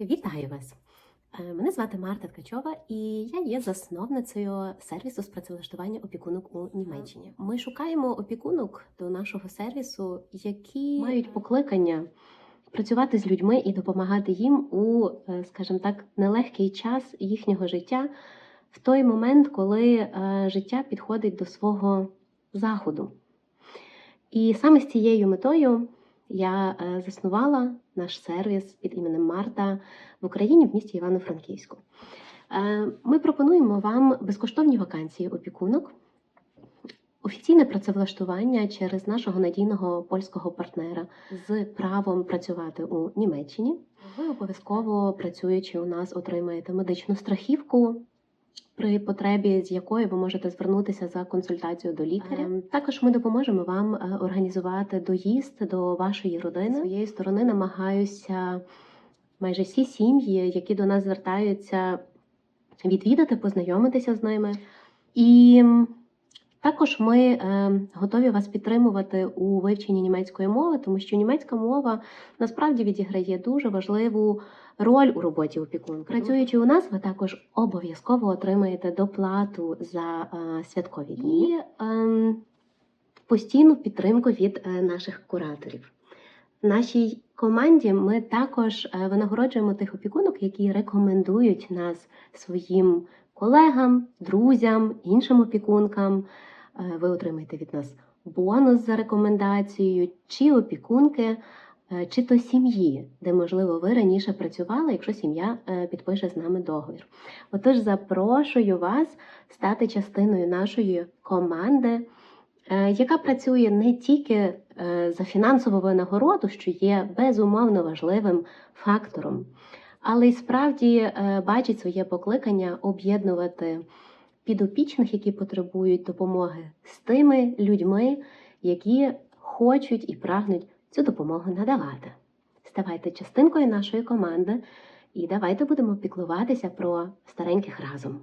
Вітаю вас! Е, Мене звати Марта Ткачова, і я є засновницею сервісу з працевлаштування опікунок у Німеччині. Ми шукаємо опікунок до нашого сервісу, які мають покликання працювати з людьми і допомагати їм у, е, скажімо так, нелегкий час їхнього життя в той момент, коли е, життя підходить до свого заходу. І саме з цією метою я е, заснувала наш сервіс під іменем Марта в Україні в місті Івано-Франківську. Е, Ми пропонуємо вам безкоштовні вакансії опікунок, офіційне працевлаштування через нашого надійного польського партнера з правом працювати у Німеччині. Ви обов'язково працюючи у нас, отримаєте медичну страхівку. При потребі, з якої ви можете звернутися за консультацією до лікаря, також ми допоможемо вам е, організувати доїзд до вашої родини. З своєї сторони намагаюся майже всі сім'ї, які до нас звертаються, відвідати, познайомитися з ними. І також ми е, готові вас підтримувати у вивченні німецької мови, тому що німецька мова насправді відіграє дуже важливу роль у роботі опікунка. Працюючи у нас, ви також обов'язково отримаєте доплату за е, святкові дні і ем, постійну підтримку від е, наших кураторів. В нашій команді ми також е, винагороджуємо тих опікунок, які рекомендують нас своїм колегам, друзям, іншим опікункам. Е, Ви отримаєте від нас бонус за рекомендацією, чи опікунки, е, чи то сім'ї, де, можливо, ви раніше працювали, якщо сім'я е, підпише з нами договір. Отож, запрошую вас стати частиною нашої команди, яка працює не тільки за фінансову винагороду, що є безумовно важливим фактором, але й справді е, бачить своє покликання об'єднувати підопічних, які потребують допомоги, з тими людьми, які хочуть і прагнуть цю допомогу надавати. Ставайте частинкою нашої команди і давайте будемо піклуватися про стареньких разом.